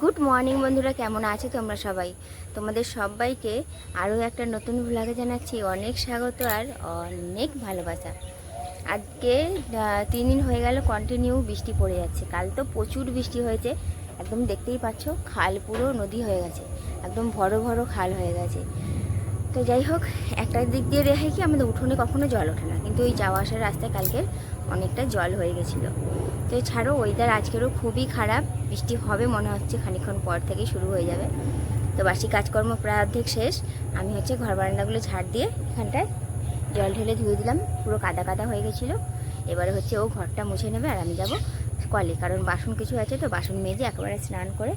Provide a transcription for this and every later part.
Good morning বন্ধুরা, কেমন আছো তোমরা সবাই? তোমাদের সবাইকে আরও একটা নতুন ভ্লগে জানাচ্ছি অনেক স্বাগত আর অনেক ভালোবাসা। আজকে তিন দিন হয়ে গেল কন্টিনিউ বৃষ্টি পড়ে যাচ্ছে। কাল তো প্রচুর বৃষ্টি হয়েছে, একদম দেখতেই পাচ্ছ, খাল পুরো নদী হয়ে গেছে, একদম ভরো ভরো খাল হয়ে গেছে। তো যাই হোক, একটা দিক দিয়ে রেখে কি, আমাদের উঠোনে কখনো জল ওঠে না, কিন্তু ওই যাওয়া আসার রাস্তায় কালকে অনেকটা জল হয়ে গেছিল। তো ছাড়ো ওয়েদার আজকেরও খুবই খারাপ। বৃষ্টি হবে মনে হচ্ছে, খানিক্ষণ পর থেকেই শুরু হয়ে যাবে। তো বাসি কাজকর্ম প্রায় অর্ধেক শেষ। আমি হচ্ছে ঘর বারান্দাগুলো ঝাড় দিয়ে এখানটায় জল ঢেলে ধুয়ে দিলাম। পুরো কাদা কাদা হয়ে গেছিল। এবারে হচ্ছে ও ঘরটা মুছে নেবে আর আমি যাব কলে। কারণ বাসন কিছু আছে তো, বাসন মেজে একেবারে স্নান করে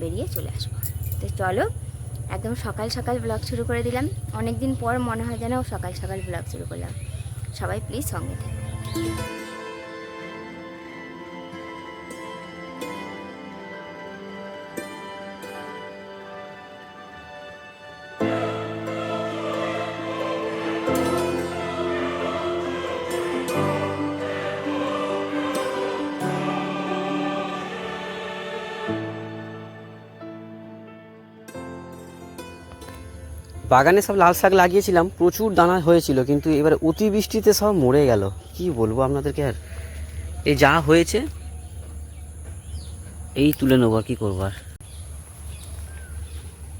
বেরিয়ে চলে আসব। তো চলো, একদম সকাল সকাল ব্লগ শুরু করে দিলাম। অনেক দিন পর মনে হয় যেন সকাল সকাল ব্লগ শুরু করলাম। সবাই প্লিজ সঙ্গে থাকো। বাগানে সব লাল শাক লাগিয়েছিলাম, প্রচুর দানা হয়েছিল, কিন্তু এবার অতিবৃষ্টিতে সব মরে গেল। কি বলব আপনাদেরকে আর? এই যা হয়েছে, এই তুলে নেব আর কি করব আর।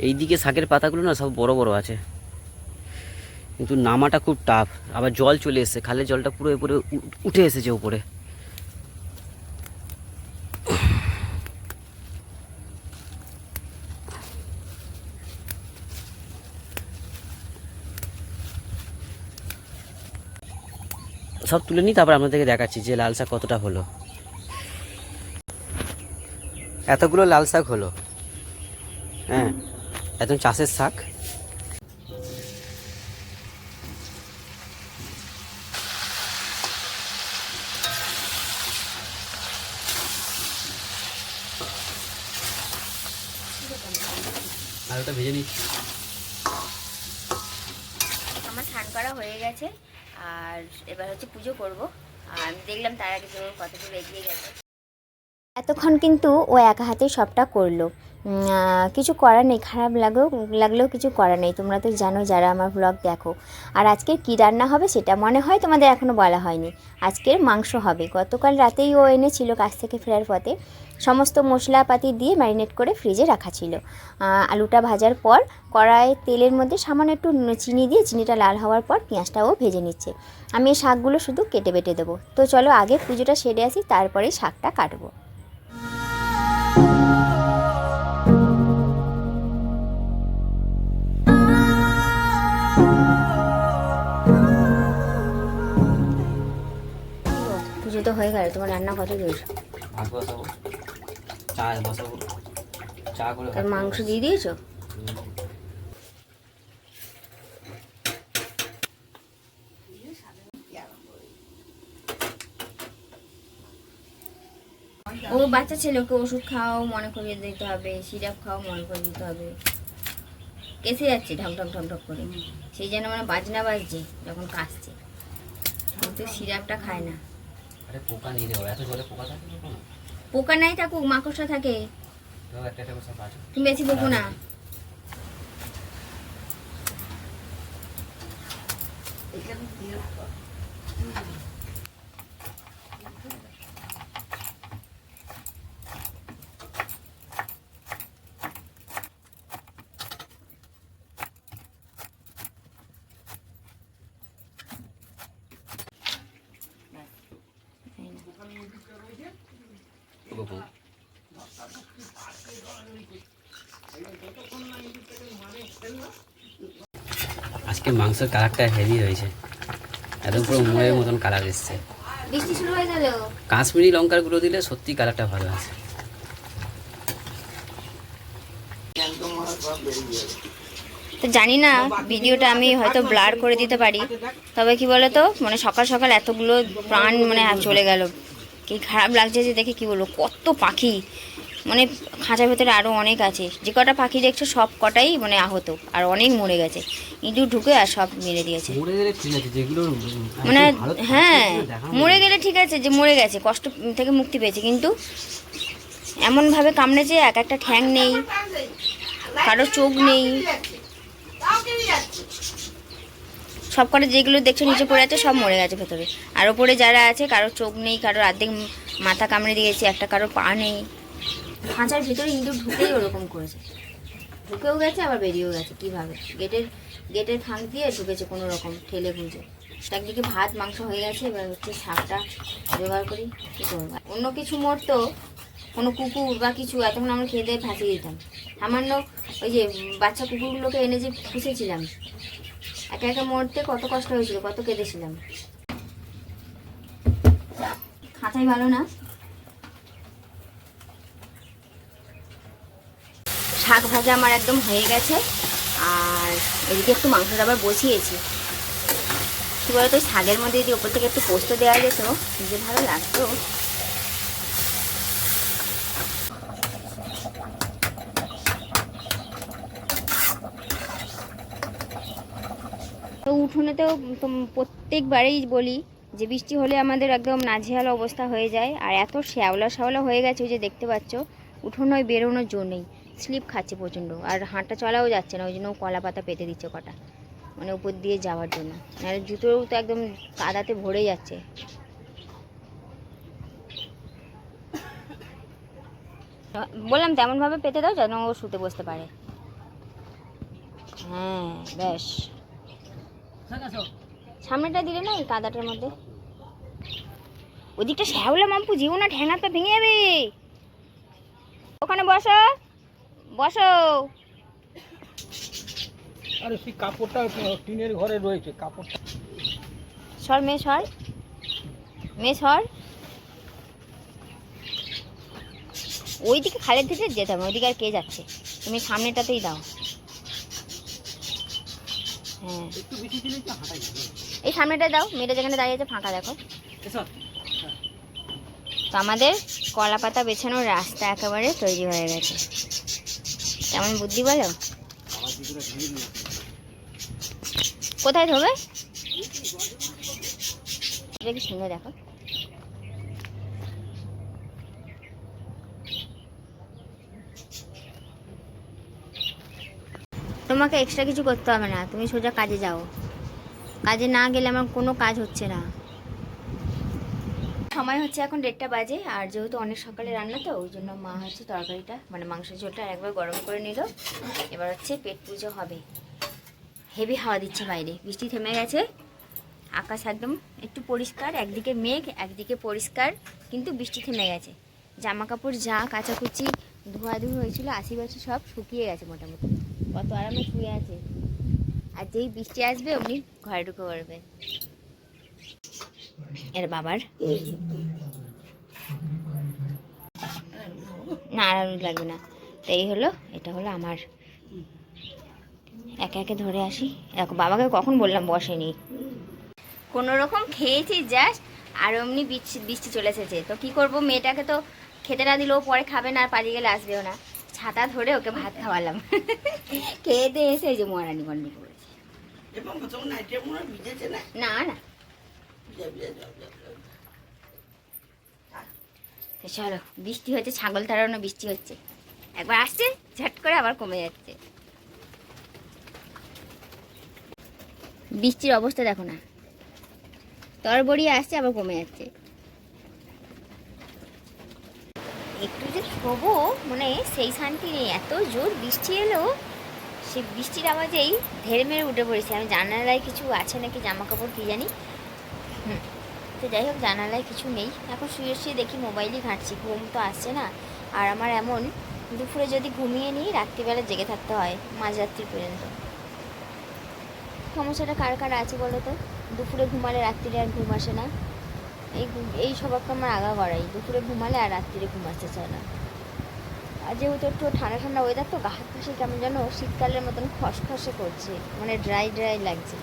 এইদিকে শাকের পাতাগুলো না সব বড় বড় আছে। কিন্তু নামাটা খুব টাফ আবার জল চলে এসেছে, খালের জলটা পুরো উপরে উঠে এসেছে উপরে। সব তুলে নিই, তারপর আপনাদেরকে দেখাচ্ছি যে লাল শাক কতটা হলো। এতগুলো লাল শাক হলো। হ্যাঁ একদম চাষের শাক। আর ওটা ভেজে নিচ্ছি। আমার স্নান করা হয়ে গেছে। আর এবার হচ্ছে পুজো করব। আর আমি দেখলাম তার আগে ও এগিয়ে গেছে। এতক্ষণ কিন্তু ও একা হাতে সবটা করল। কিছু করার নেই, খারাপ লাগলেও লাগলেও কিছু করার নেই। তোমরা তো জানো যারা আমার ব্লগ দেখো। আর আজকে কী রান্না হবে সেটা মনে হয় তোমাদের এখনও বলা হয়নি। আজকের মাংস হবে। গতকাল রাতেই ও এনেছিল কাছ থেকে ফেরার পথে। সমস্ত মশলাপাতি দিয়ে ম্যারিনেট করে ফ্রিজে রাখা ছিল। আলুটা ভাজার পর কড়াই তেলের মধ্যে সামান্য একটু চিনি দিয়ে চিনিটা লাল হওয়ার পর পেঁয়াজটাও ভেজে নিচ্ছে। আমি এই শাকগুলো শুধু কেটে বেটে দেবো। তো চলো আগে পুজোটা সেরে আসি তারপরে শাকটা কাটবো। হয়ে গেল তোমার রান্না কত দূর? ভাত বসাবো চা বসাবো চা করে মাংস দিয়ে দিয়েছ? ও বাচ্চা ছেলেকে ওষুধ খাও মনে করিয়ে দিতে হবে সিরাপ খাও মনে করে দিতে হবে। কেসে যাচ্ছে ঢক ঢক ঢক ঢক করে। সেই জন্য মানে বাজনা বাজছে যখন কাশছে। কিন্তু সিরাপটা খায় না। আরে পোকা নিয়ে দেবো এত জলে পোকা থাকে না পোকা নাই থাকুক মাকড়সা থাকে। তুমি বেশি বকো না বকো। আজকে মাংসের কালারটা হেভি হয়েছে। একদম পুরো মোয়ের মতন কালার এসছে। কাশ্মীরি লঙ্কার গুঁড়ো দিলে সত্যি কালারটা ভালো আছে। তো জানি না ভিডিওটা আমি হয়তো ব্লার করে দিতে পারি। তবে কি বলো তো মানে সকাল সকাল এতগুলো প্রাণ মানে চলে গেল। কি খারাপ লাগছে যে দেখে কি বলব কত পাখি। মানে খাঁচার ভেতরে আরও অনেক আছে। যে কটা পাখি দেখছ সব কটাই মানে আহত আর অনেক মরে গেছে। ইঁদুর ঢুকে আর সব মেরে দিয়েছে। যেগুলো মানে হ্যাঁ মরে গেলে ঠিক আছে যে মরে গেছে কষ্ট থেকে মুক্তি পেয়েছে কিন্তু এমনভাবে কামড়েছে এক একটা ঠ্যাং নেই কারও চোখ নেই। সব কটা যেগুলো দেখছ নিচে পড়ে আছে সব মরে গেছে ভেতরে। আর ওপরে যারা আছে কারও চোখ নেই কারও অর্ধেক মাথা কামড়ে দিয়েছে একটা কারও পা নেই। খাঁচার ভিতরে ইঁদুর ঢুকেই ওরকম করেছে। ঢুকেও গেছে, আবার বেরিয়েও গেছে, কীভাবে? গেটের গেটের ফাঁক দিয়ে ঢুকেছে কোনো রকম ঠেলে গুঁজে একদিকে ভাত, মাংস হয়ে গেছে, এবার হচ্ছে শাকটা জোগাড় করি, কী করব? অন্য কিছু মরতো, কোনো কুকুর বা কিছু, এতক্ষণ আমরা খেয়ে দিয়ে ভাসিয়ে দিতাম। সামান্য ওই যে বাচ্চা কুকুরগুলোকে এনে যে পুষেছিলাম, একা একা মরতে কত কষ্ট হয়েছিল, কত কেঁদেছিলাম। খাঁচাই ভালো না? শাক ভাজা আমার একদম হয়ে গেছে। আর এদিকে একটু মাংসটা আবার বসিয়েছি। কি বলতো শাকের মধ্যে যদি ওপর থেকে একটু পোস্ত দেওয়া যেত, যে ভালো লাগতো। তো উঠোনেতেও প্রত্যেকবারেই বলি, যে বৃষ্টি হলে আমাদের একদম নাজেহাল অবস্থা হয়ে যায়। আর এত শ্যাওলা শ্যাওলা হয়ে গেছে যে দেখতে পাচ্ছ, উঠোনে ওই বেরোনোর জো নেই। স্লিপ খাচ্ছে প্রচণ্ড, আর হাঁটা চলাও যাচ্ছে না, ওই জন্য কলা পাতা পেতে দিচ্ছে কটা মানে উপর দিয়ে যাওয়ার জন্য। নাহলে জুতোও তো একদম কাদাতে ভরে যাচ্ছে। বললাম তেমনভাবে পেতে দাও যেন ও শুতে বসতে পারে। হ্যাঁ বেশ সামনেটা দিলে না কাদাটার মধ্যে? ওদিকটা শ্যাওলা মাম্পু যেও না ঠ্যাঙাতে ভেঙে যাবে। ওখানে বসো। বসো। আরে সেই কাপড়টা টিনের ঘরে রয়েছে কাপড়টা। সর মেয়ে সর। মেয়ে সর। ওইদিকে খালের দিকে যেতে হবে ওইদিকে আর কে যাচ্ছে? তুমি সামনেটাতেই দাও। হ্যাঁ। এই সামনেটা দাও মেয়েটা যেখানে দাঁড়িয়ে আছে ফাঁকা দেখো। তো আমাদের কলা পাতা বেছানোর রাস্তা একেবারে তৈরি হয়ে গেছে। কেমন বুদ্ধি বলো? কোথায় ধোবে? কি সুন্দর, দেখো। তোমাকে এক্সট্রা কিছু করতে হবে না, তুমি সোজা কাজে যাও। কাজে না গেলে আমার কোনো কাজ হচ্ছে না। সময় হচ্ছে এখন দেড়টা বাজে, আর যেহেতু অনেক সকালে রান্না, তো ওই জন্য মা হচ্ছে তরকারিটা মানে মাংসের ঝোলটা একবার গরম করে নিল। এবার হচ্ছে পেট পুজো হবে। হেভি হাওয়া দিচ্ছে বাইরে। বৃষ্টি থেমে গেছে। আকাশ একদম একটু পরিষ্কার, একদিকে মেঘ, একদিকে পরিষ্কার, কিন্তু বৃষ্টি থেমে গেছে। জামা কাপড় যা, কাচাকুচি, ধোয়াধুয়ি হয়েছিল আশিবাসি সব শুকিয়ে গেছে মোটামুটি। কত আরামে শুয়ে আছে। আর যেই বৃষ্টি আসবে, অমনি ঘরে ঢুকে পড়বে। এর বাবার। না আর লাগবে না। তো এই হলো এটা হলো আমার। একে একে ধরে আসি। দেখো বাবাকে কখন বললাম বসেনি। কোনো রকম খেয়েছি জাস্ট আর অমনি বৃষ্টি চলে এসেছে। তো কি করব মেয়েটাকে তো খেতে না দিলেও পরে খাবে না আর পালিয়ে গেলে আসবেও না। ছাতা ধরে ওকে ভাত খাওয়ালাম। খেয়ে দিয়ে এসে যে মহারানি বন্ডি করেছে। না না। চলো, বৃষ্টি হচ্ছে, ছাগল তাড়ানো বৃষ্টি হচ্ছে। একবার আসছে, ঝট করে আবার কমে যাচ্ছে। বৃষ্টির অবস্থা দেখো না। তরবড়ি আসছে, আবার কমে যাচ্ছে। একটু যে শোবো মানে সেই শান্তি নেই, এত জোর বৃষ্টি এলো, সে বৃষ্টির আওয়াজেই ধেড়ে মেরে উঠে পড়েছে। আমি জানালায় কিছু আছে নাকি জামা কাপড় কি জানি। তো যাই হোক, জানালায় কিছু নেই। এখন শুয়ে শুয়ে দেখি মোবাইলই ঘাঁটছি, ঘুম তো আসছে না। আর আমার এমন, দুপুরে যদি ঘুমিয়ে নিই, রাত্রিবেলা জেগে থাকতে হয় মাঝরাত্রি পর্যন্ত। সমস্যাটা কার কার আছে বলো তো? দুপুরে ঘুমালে রাত্রিরে আর ঘুম আসে না। এই এই স্বভাবটা আমার আগা করাই দুপুরে ঘুমালে আর রাত্রিরে ঘুম আসতে চায় না। আর যেহেতু একটু ঠান্ডা ঠান্ডা ওয়েদার তো গা হাত পাশে কেমন যেন শীতকালের মতন খসখসে করছে। মানে ড্রাই ড্রাই লাগছে।